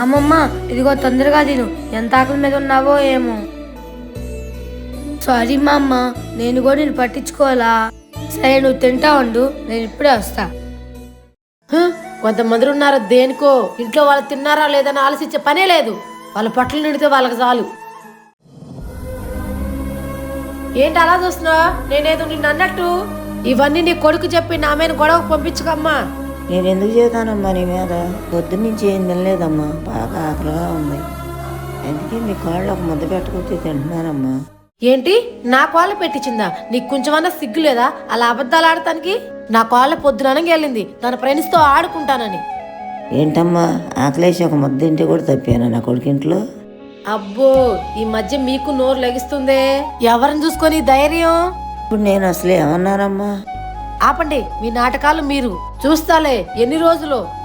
అమ్మమ్మ ఇదిగో తొందరగా తిను. ఎంత ఆకలి మీద ఉన్నావో ఏమో. సారీ మా అమ్మ నేను కూడా నేను పట్టించుకోవాలా? సరే నువ్వు తింటా ఉండు నేను ఇప్పుడే వస్తా. హ, కొంతమంది ఉన్నారు దేనికో? ఇంట్లో వాళ్ళు తిన్నారా లేదని ఆలోచించే పనే లేదు. వాళ్ళ పొట్టలు నిండితే వాళ్ళకి చాలు. ఏంటి అలా చూస్తున్నావు? నేనేదో నిన్ను అన్నట్టు. ఇవన్నీ నీ కొడుకు చెప్పి నా మీద గొడవకు పంపించుకమ్మా. నేను ఎందుకు చేతానమ్మా నీ మీద? పొద్దున్న నుంచి ఏం తినలేదమ్మా. బాగా ఆకలిగా ఉంది. అందుకే మీ కాళ్ళు ఒక ముద్ద పెట్టుకొచ్చి తింటున్నానమ్మా. ఏంటి? నా కాళ్ళ పెట్టించిందా? నీకు కొంచెమన్నా సిగ్గు లేదా? అలా అబద్ధాలు ఆడటానికి? నా కాళ్ళ పొద్దుననగా వెళ్ళింది తన ఫ్రెండ్స్తో ఆడుకుంటానని. ఏంటమ్మా? ఆకలేసి ఒక ముద్ద తింటే కూడా తప్పాను నా కొడుకింట్లో? అబ్బో ఈ మధ్య మీకు నోరు లెగిస్తుందే. ఎవరిని చూసుకొని ధైర్యం? ఇప్పుడు నేను అసలు ఏమన్నానమ్మా? ఆపండి. మీ నాటకాలు మీరు చూస్తాలే. ఎన్ని రోజులు?